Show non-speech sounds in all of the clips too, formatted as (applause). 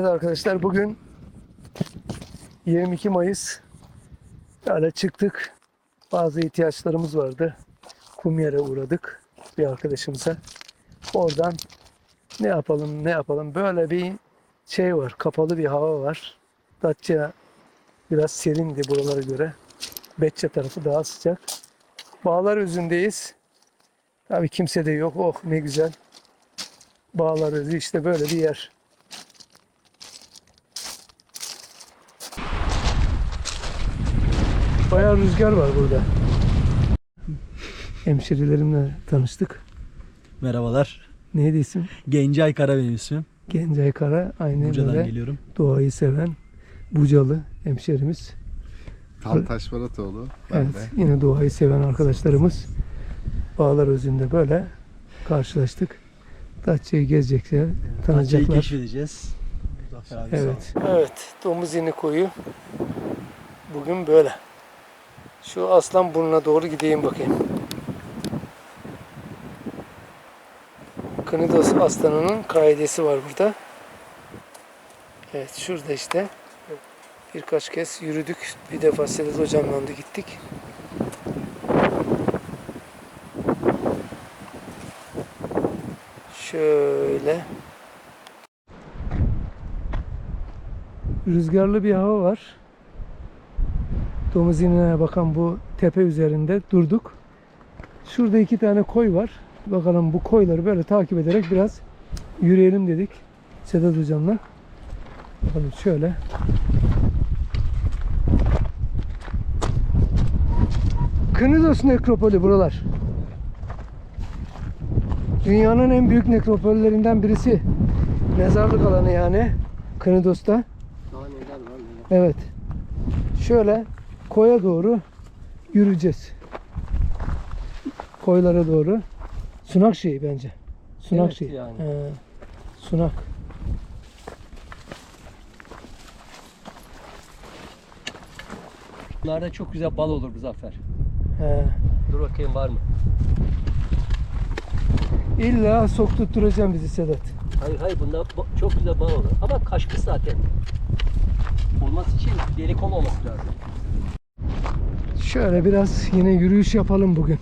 Evet arkadaşlar bugün 22 Mayıs. Böyle çıktık. Bazı ihtiyaçlarımız vardı. Kumyer'e uğradık bir arkadaşımıza. Oradan ne yapalım ne yapalım böyle bir şey var. Kapalı bir hava var. Datça biraz serindi buralara göre. Betçe tarafı daha sıcak. Bağlar özündeyiz. Tabii kimse de yok. Oh ne güzel. Bağlar özü işte böyle bir yer. Bayağı rüzgar var burada. (laughs) Hemşerilerimle tanıştık. Merhabalar. Neydi isim? Gencay Kara benim ismim. Gencay Kara. Aynen Buca'dan öyle. geliyorum. Doğayı seven Bucalı hemşerimiz. Tantaş Baratoğlu. Ben evet, de. yine doğayı seven arkadaşlarımız. Bağlar özünde böyle karşılaştık. Datça'yı gezecekler, Datça'yı tanıyacaklar. keşfedeceğiz. Sağ ol. Evet. Evet, domuz yeni koyu. Bugün böyle. Şu aslan burnuna doğru gideyim bakayım. Knidos aslanının kaidesi var burada. Evet, şurada işte. Birkaç kez yürüdük. Bir defa Sedat hocamla da gittik. Şöyle. Rüzgarlı bir hava var. Domuz inine bakan bu tepe üzerinde durduk. Şurada iki tane koy var. Bakalım bu koyları böyle takip ederek biraz yürüyelim dedik. Sedat hocamla. Bakalım şöyle. Knidos nekropolü buralar. Dünyanın en büyük nekropollerinden birisi. Mezarlık alanı yani. Knidos'ta. Evet. Şöyle koya doğru yürüyeceğiz. Koylara doğru. Sunak şeyi bence. Sunak Evet şeyi. yani. He, sunak. Bunlarda çok güzel bal olur Muzaffer. He. Dur bakayım var mı? İlla sokturtturacağım bizi Sedat. Hayır hayır bunda çok güzel bal olur. Ama kaşkı zaten. Olması için delik olmaması lazım. Şöyle biraz yine yürüyüş yapalım bugün.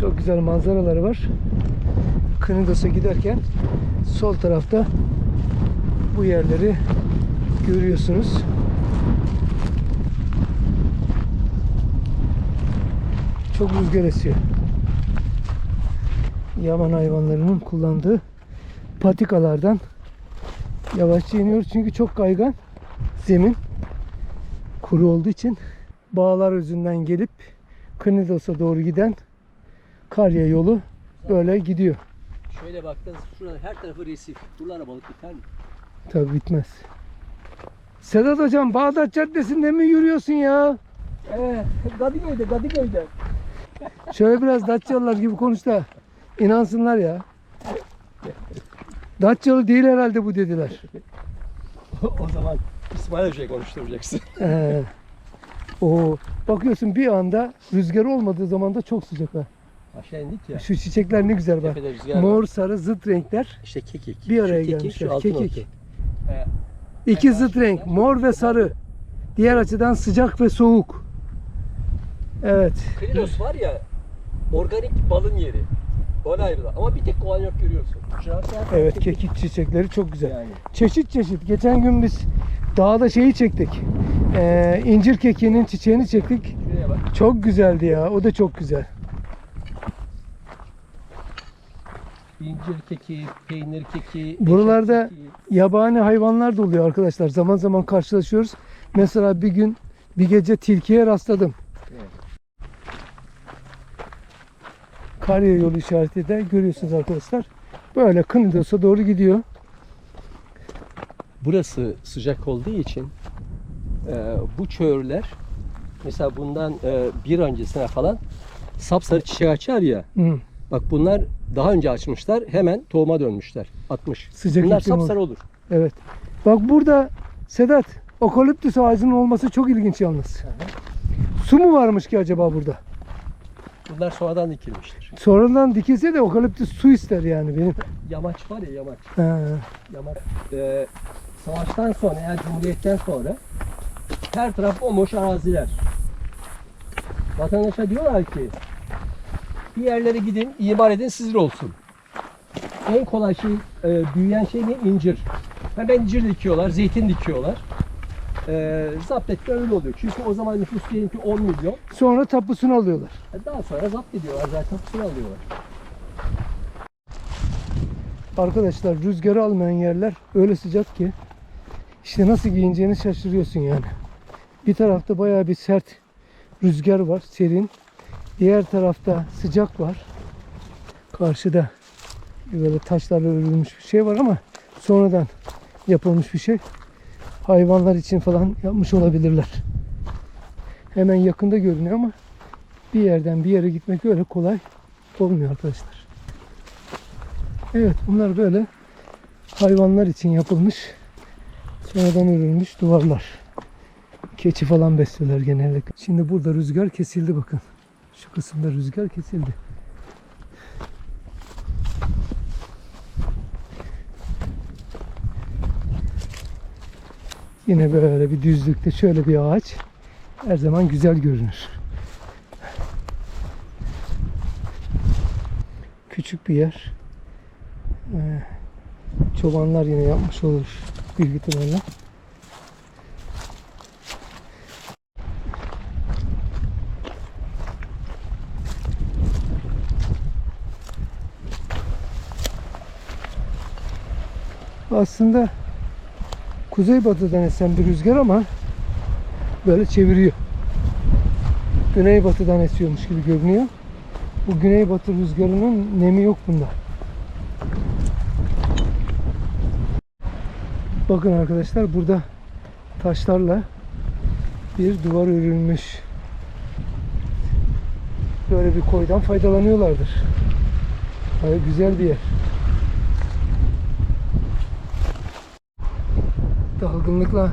Çok güzel manzaraları var. Knidos'a giderken sol tarafta bu yerleri görüyorsunuz. Çok rüzgar esiyor. Yaban hayvanlarının kullandığı patikalardan yavaşça iniyoruz çünkü çok kaygan zemin kuru olduğu için bağlar özünden gelip Knidos'a doğru giden Karya yolu böyle gidiyor. Şöyle baktınız şurada her tarafı resif. Buralara balık biter mi? Tabi bitmez. Sedat hocam Bağdat Caddesi'nde mi yürüyorsun ya? Ee, Kadıköy'de, Kadıköy'de. Şöyle biraz Datçalılar gibi konuş da inansınlar ya. Datçalı değil herhalde bu dediler. (laughs) o zaman İsmail Hoca'yı konuşturacaksın. Ee, o bakıyorsun bir anda rüzgar olmadığı zaman da çok sıcak ha. Aşağı indik ya. Şu çiçekler ne güzel bak. Tepede rüzgar var. Mor, sarı, zıt renkler. İşte kekik. Bir araya şu kekik, gelmişler. Şu altın Kekik. otu. Ee, İki zıt renk. Mor ve sarı. Diğer açıdan sıcak ve soğuk. Evet. Klinos var ya organik balın yeri. Olay bu. Ama bir tek kovan yok görüyorsun. Şurası Evet kekik çiçekleri çok güzel. Yani. Çeşit çeşit. Geçen gün biz dağda şeyi çektik. Ee, incir kekiğinin çiçeğini çektik. Çok güzeldi ya. O da çok güzel. İncir keki, peynir keki. Buralarda- keki. Yabani hayvanlar da oluyor arkadaşlar. Zaman zaman karşılaşıyoruz. Mesela bir gün bir gece tilkiye rastladım. Evet. Karya yolu işareti de görüyorsunuz arkadaşlar. Böyle Knidos'a doğru gidiyor. Burası sıcak olduğu için e, bu çöğürler mesela bundan e, bir öncesine falan sapsarı çiçek açar ya. Hı. Bak bunlar daha önce açmışlar hemen tohuma dönmüşler. Atmış. Sıcak bunlar iklim olur. sapsarı olur. Evet. Bak burada Sedat okaliptüs ağacının olması çok ilginç yalnız. Su mu varmış ki acaba burada? Bunlar sonradan dikilmiştir. Sonradan dikilse de okaliptüs su ister yani benim. Yamaç var ya yamaç. Ha, Yamaç. E, savaştan sonra yani Cumhuriyet'ten sonra her taraf bomboş araziler. Vatandaşa diyorlar ki bir yerlere gidin, imar edin, sizin olsun. En kolay şey, e, büyüyen şey ne? İncir. Hemen incir dikiyorlar, zeytin dikiyorlar. E, zapt etme öyle oluyor. Çünkü o zaman nüfus diyelim ki 10 milyon. Sonra tapusunu alıyorlar. E, Daha sonra zapt ediyorlar zaten kusura alıyorlar. Arkadaşlar rüzgarı almayan yerler öyle sıcak ki işte nasıl giyineceğini şaşırıyorsun yani. Bir tarafta bayağı bir sert rüzgar var, serin. Diğer tarafta sıcak var. Karşıda böyle taşlarla örülmüş bir şey var ama sonradan yapılmış bir şey. Hayvanlar için falan yapmış olabilirler. Hemen yakında görünüyor ama bir yerden bir yere gitmek öyle kolay olmuyor arkadaşlar. Evet bunlar böyle hayvanlar için yapılmış sonradan örülmüş duvarlar. Keçi falan besliyorlar genellikle. Şimdi burada rüzgar kesildi bakın. Şu kısımda rüzgar kesildi. Yine böyle bir düzlükte şöyle bir ağaç her zaman güzel görünür. Küçük bir yer. Ee, çobanlar yine yapmış olur büyük ihtimalle. Aslında kuzeybatıdan esen bir rüzgar ama böyle çeviriyor. Güneybatıdan esiyormuş gibi görünüyor. Bu güneybatı rüzgarının nemi yok bunda. Bakın arkadaşlar burada taşlarla bir duvar örülmüş. Böyle bir koydan faydalanıyorlardır. Böyle güzel bir yer. Dalgınlıkla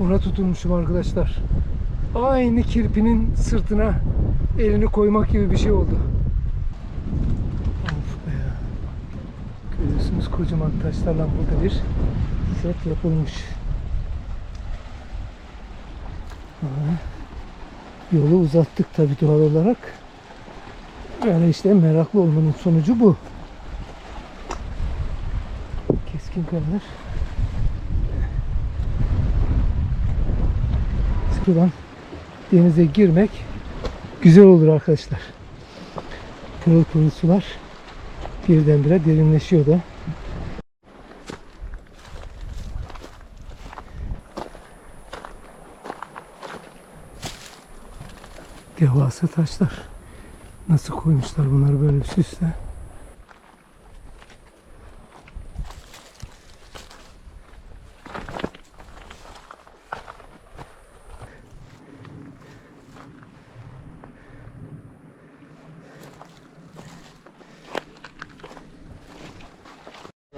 ona tutulmuşum arkadaşlar. Aynı kirpinin sırtına elini koymak gibi bir şey oldu. Of be ya. Görüyorsunuz kocaman taşlarla burada bir set yapılmış. Aha. Yolu uzattık tabi doğal olarak. Yani işte meraklı olmanın sonucu bu. Keskin kayalar. Şuradan denize girmek güzel olur arkadaşlar. Pırıl pırıl sular birdenbire derinleşiyor da. Devasa taşlar. Nasıl koymuşlar bunları böyle bir süsle.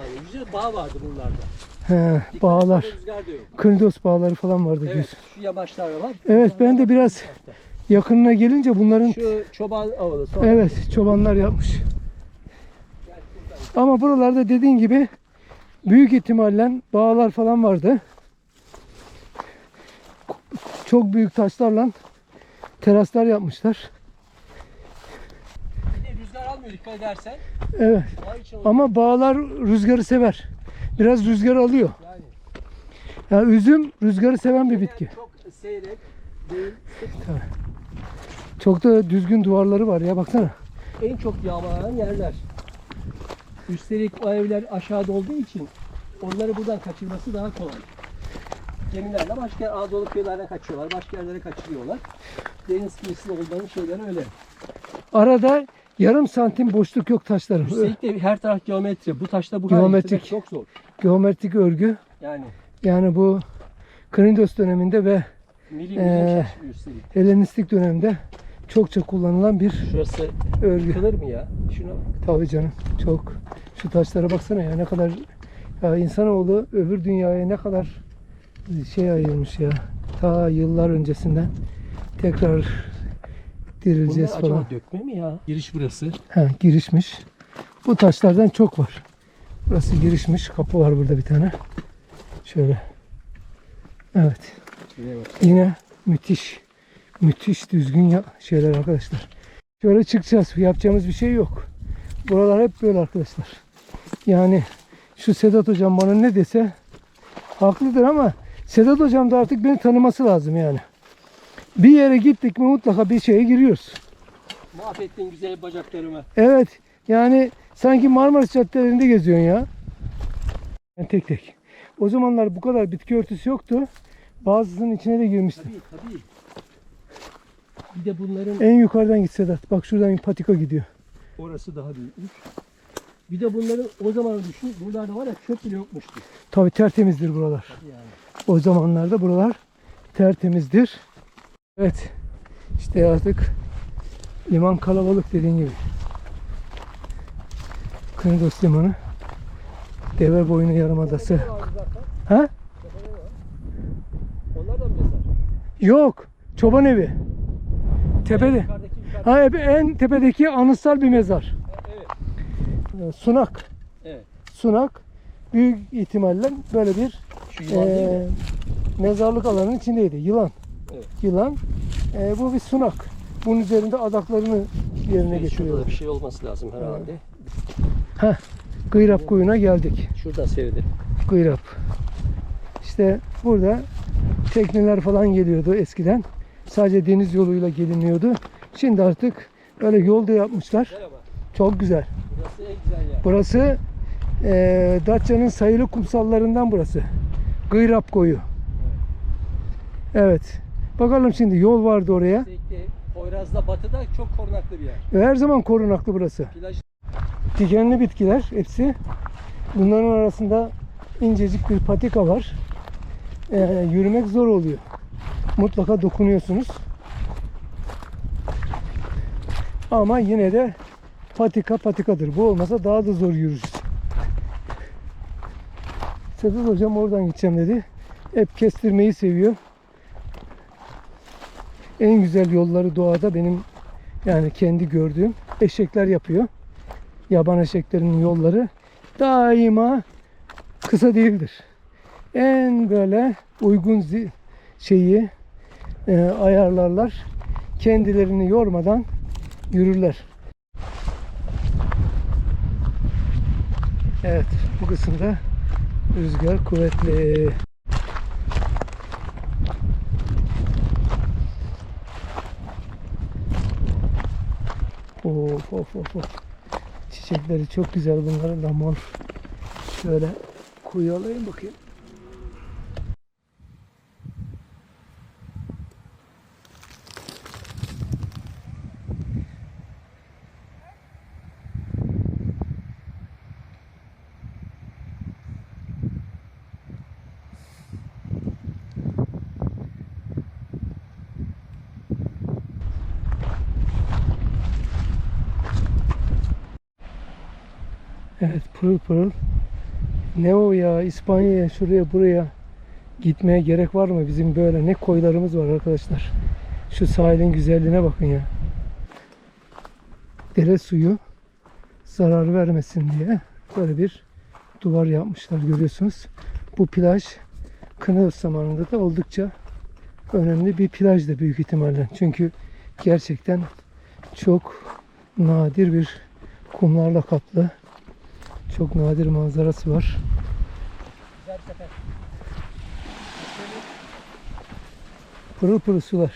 Yani güzel bağ vardı buralarda. He, bağlar. Rüzgar da yok. Kındos bağları falan vardı. Evet, diyorsun. şu yamaçlar var. Evet, ben de biraz Yakınına gelince bunların Şu çoban avalı. Sonra evet çobanlar yapmış. Ama buralarda dediğin gibi büyük ihtimalle bağlar falan vardı. Çok büyük taşlarla teraslar yapmışlar. Bir de rüzgar almıyor dikkat edersen. Evet. Ama bağlar rüzgarı sever. Biraz rüzgar alıyor. yani. Ya üzüm rüzgarı seven bir bitki. Çok seyrek değil. Çok da düzgün duvarları var ya baksana. En çok yağmalanan yerler. Üstelik o evler aşağıda olduğu için onları buradan kaçırması daha kolay. Gemilerle başka Anadolu kıyılarına kaçıyorlar. Başka yerlere kaçırıyorlar. Deniz kıyısında olduğunun şeyleri öyle. Arada yarım santim boşluk yok taşların. Üstelik de her taraf geometri. Bu taşla bu Geometrik. çok zor. Geometrik örgü. Yani Yani bu Krindos döneminde ve milim üstelik. Helenistik dönemde çokça kullanılan bir Şurası örgü. yıkılır mı ya? Şuna bak. Tabii canım. Çok. Şu taşlara baksana ya ne kadar ya insanoğlu öbür dünyaya ne kadar şey ayırmış ya. Ta yıllar öncesinden tekrar dirileceğiz Bunlar falan. acaba dökme mi ya? Giriş burası. Ha, girişmiş. Bu taşlardan çok var. Burası girişmiş. Kapı var burada bir tane. Şöyle. Evet. Yine müthiş. Müthiş düzgün ya şeyler arkadaşlar. Şöyle çıkacağız. Yapacağımız bir şey yok. Buralar hep böyle arkadaşlar. Yani şu Sedat hocam bana ne dese haklıdır ama Sedat hocam da artık beni tanıması lazım yani. Bir yere gittik mi mutlaka bir şeye giriyoruz. Mahvettin güzel bacaklarımı. Evet. Yani sanki Marmaris caddelerinde geziyorsun ya. Yani tek tek. O zamanlar bu kadar bitki örtüsü yoktu. Bazısının içine de girmiştim. Tabii tabii. Bir de bunların En yukarıdan git Sedat. Bak şuradan patika gidiyor. orası daha büyükmüş. Bir de bunların o zaman düşün. Buralarda var ya çöp bile yokmuştu. Tabii tertemizdir buralar. Tabii yani. O zamanlarda buralar tertemizdir. Evet. İşte artık liman kalabalık dediğin gibi. Kınıdos Limanı. Deve boynu yarımadası. Ha? Yok. Çoban evi. Tepede. Ha en tepedeki anıtsal bir mezar. Evet. Ee, Sunak. Evet. Sunak büyük ihtimalle böyle bir? Ee, mezarlık alanının içindeydi. Yılan. Evet. Yılan. Ee, bu bir sunak. Bunun üzerinde adaklarını yerine Şurada getiriyor. da bir şey olması lazım herhalde. Gıyrap koyuna geldik. Şurada sevdi. Gıyrap. İşte burada tekneler falan geliyordu eskiden. Sadece deniz yoluyla geliniyordu. Şimdi artık öyle yolda yapmışlar. Merhaba. Çok güzel. Burası en güzel yer. Burası eee Datça'nın sayılı kumsallarından burası. Gıyrap koyu. Evet. Bakalım şimdi yol vardı oraya. Poyraz'da batıda çok korunaklı bir yer. Her zaman korunaklı burası. Plaj Dikenli bitkiler hepsi. Bunların arasında incecik bir patika var. Ee, yürümek zor oluyor. Mutlaka dokunuyorsunuz. Ama yine de patika patikadır. Bu olmasa daha da zor yürürüz. Sedat hocam oradan gideceğim dedi. Hep kestirmeyi seviyor. En güzel yolları doğada benim yani kendi gördüğüm eşekler yapıyor yaban eşeklerinin yolları daima kısa değildir. En böyle uygun şeyi e, ayarlarlar. Kendilerini yormadan yürürler. Evet bu kısımda rüzgar kuvvetli. Of of of of. Çiçekleri çok güzel bunların da mor. Şöyle kuyu alayım bakayım. Evet pırıl pırıl. Ne o ya İspanya'ya şuraya buraya gitmeye gerek var mı? Bizim böyle ne koylarımız var arkadaşlar. Şu sahilin güzelliğine bakın ya. Dere suyu zarar vermesin diye böyle bir duvar yapmışlar görüyorsunuz. Bu plaj Kınaos zamanında da oldukça önemli bir plajdı büyük ihtimalle. Çünkü gerçekten çok nadir bir kumlarla kaplı çok nadir manzarası var. güzel sefer. Pırıl pırıl sular.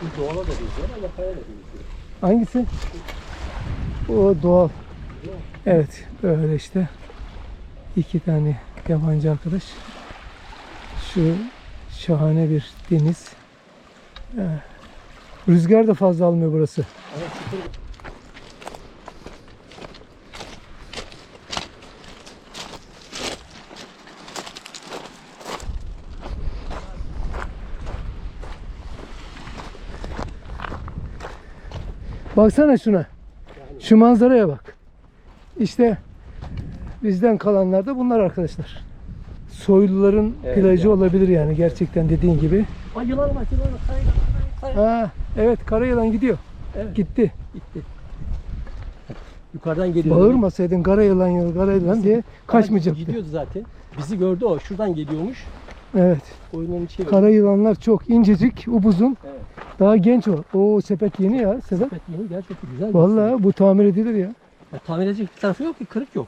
Şu doğala da benziyor ama kaya da benziyor. Hangisi? O doğal. Evet, böyle işte. iki tane yabancı arkadaş. Şu şahane bir deniz. Ee, Rüzgar da fazla almıyor burası. Baksana şuna. Şu manzaraya bak. İşte bizden kalanlar da bunlar arkadaşlar. Soyluların Evet, plajı ya. olabilir yani gerçekten dediğin gibi. Ay yılan var yılan var. Kaya. Ha, evet kara yılan gidiyor. Evet. Gitti. Gitti. Yukarıdan geliyor. Bağırmasaydın kara yılan yılan kara yılan diye kaçmayacaktı. Gidiyordu zaten. Bizi gördü o. Şuradan geliyormuş. Evet. Oyunun içi. Kara yılanlar çok incecik, upuzun. Evet. Daha genç o. O sepet yeni ya Sedat. Evet yeni gerçekten güzel. Vallahi bu tamir edilir ya. Ya, tamir edecek bir tarafı yok ki. Kırık yok.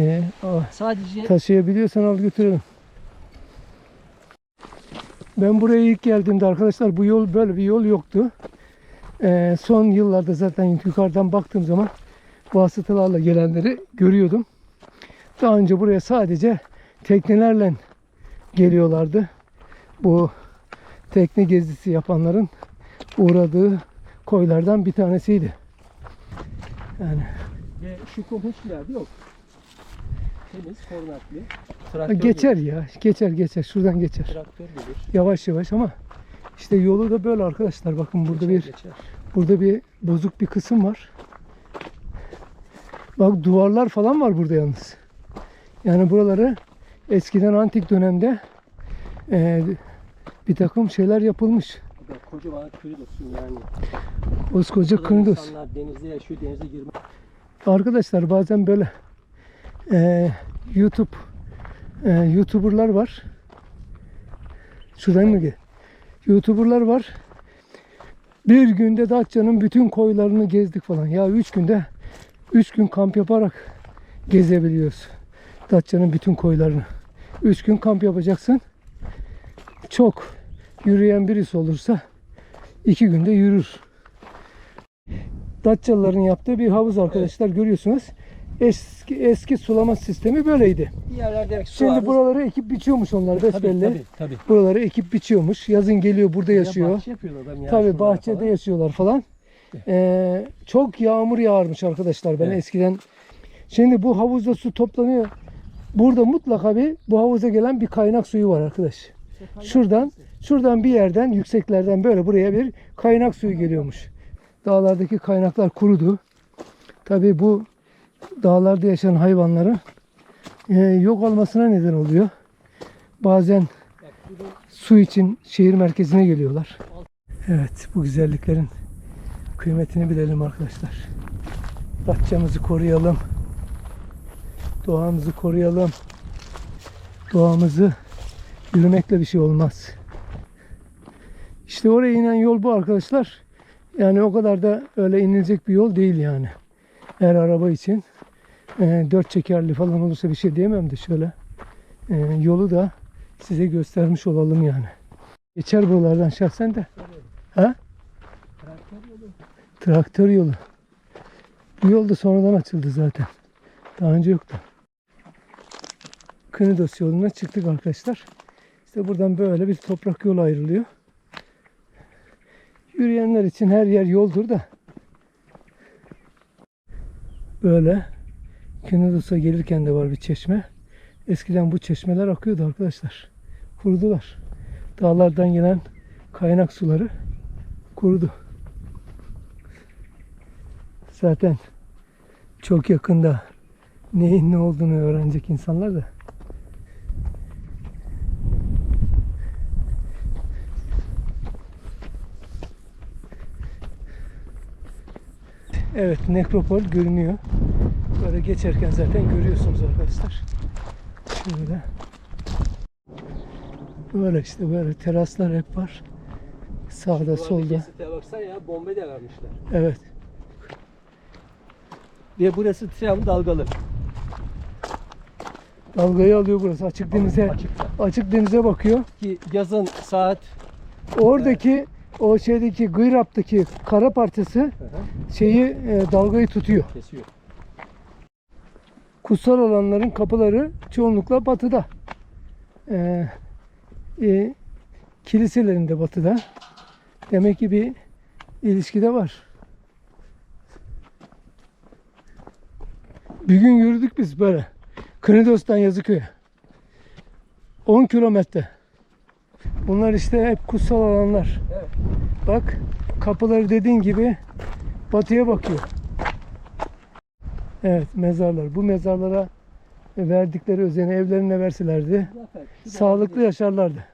Ee, Sadece taşıyabiliyorsan al götürelim. Ben buraya ilk geldiğimde arkadaşlar bu yol böyle bir yol yoktu. Ee, son yıllarda zaten yukarıdan baktığım zaman vasıtalarla gelenleri görüyordum. Daha önce buraya sadece teknelerle geliyorlardı. Bu tekne gezisi yapanların uğradığı koylardan bir tanesiydi. Yani ve şu kum hiçbir yerde yok. Temiz, korunaklı. Traktör geçer gelir. ya. Geçer geçer. Şuradan geçer. Traktör gelir. Yavaş yavaş ama işte yolu da böyle arkadaşlar. Bakın burada bir Geçer, geçer. burada bir bozuk bir kısım var. Bak duvarlar falan var burada yalnız. Yani buraları eskiden antik dönemde eee, bir takım şeyler yapılmış. Ya Kocaman kıyıdasın yani. Koskoca Kınıdos. İnsanlar denizde yaşıyor, denize girmek. Arkadaşlar bazen böyle eee, YouTube eee, YouTuber'lar var. Şuradan mı gel? YouTuber'lar var. Bir günde Datça'nın bütün koylarını gezdik falan. Ya üç günde üç gün kamp yaparak gezebiliyoruz. Datça'nın bütün koylarını. Üç gün kamp yapacaksın. Çok yürüyen birisi olursa iki günde yürür. Datçalıların yaptığı bir havuz arkadaşlar görüyorsunuz. Eski eski sulama sistemi böyleydi. Bir yerlerde su Şimdi varmış. buraları ekip biçiyormuş onlar tabii, besbelli. tabii, tabii. Buraları ekip biçiyormuş. Yazın geliyor burada Ya yaşıyor. bahçe yapıyor adam ya. Tabii bahçede falan. yaşıyorlar falan. Ee, çok yağmur yağarmış arkadaşlar. Ben Evet. eskiden şimdi bu havuzda su toplanıyor. Burada mutlaka bir bu havuza gelen bir kaynak suyu var arkadaş. Şuradan şuradan bir yerden yükseklerden böyle buraya bir kaynak suyu geliyormuş. Dağlardaki kaynaklar kurudu. Tabii bu dağlarda yaşayan hayvanların e, yok olmasına neden oluyor. Bazen su için şehir merkezine geliyorlar. Evet bu güzelliklerin kıymetini bilelim arkadaşlar. Datçamızı koruyalım. Doğamızı koruyalım. Doğamızı yürümekle bir şey olmaz. İşte oraya inen yol bu arkadaşlar. Yani o kadar da öyle inilecek bir yol değil yani. Eğer araba için e, dört çekerli falan olursa bir şey diyemem de şöyle e, yolu da size göstermiş olalım yani. Geçer buralardan şahsen de. Ha? traktör yolu. Traktör yolu. Bu yol da sonradan açıldı zaten. Daha önce yoktu. Kınıdos yoluna çıktık arkadaşlar. İşte buradan böyle bir toprak yol ayrılıyor. Yürüyenler için her yer yoldur da. Böyle Kınıdos'a gelirken de var bir çeşme. Eskiden bu çeşmeler akıyordu arkadaşlar. Kurudular. Dağlardan gelen kaynak suları kurudu. Zaten çok yakında neyin ne olduğunu öğrenecek insanlar da. Evet nekropol görünüyor. Böyle geçerken zaten görüyorsunuz arkadaşlar. Şöyle. Böyle işte böyle teraslar hep var. Sağda Buradaki solda. baksana ya bombe de vermişler. Evet. Ve burası tren dalgalı. Dalgayı alıyor burası. Açık denize Açıkta. açık denize bakıyor. Ki yazın saat Oradaki o şeydeki gıyraptaki kara parçası Hı hı. şeyi e, dalgayı tutuyor. kesiyor. Kutsal alanların kapıları çoğunlukla batıda. E, e, kiliselerin de batıda. Demek ki bir ilişki de var. Bir gün yürüdük biz böyle. Knidos'tan Yazıköy'e. 10 kilometre. Bunlar işte hep kutsal alanlar. Evet. Bak kapıları dediğin gibi batıya bakıyor. Evet mezarlar. Bu mezarlara verdikleri özeni evlerine verselerdi sağlıklı yaşarlardı.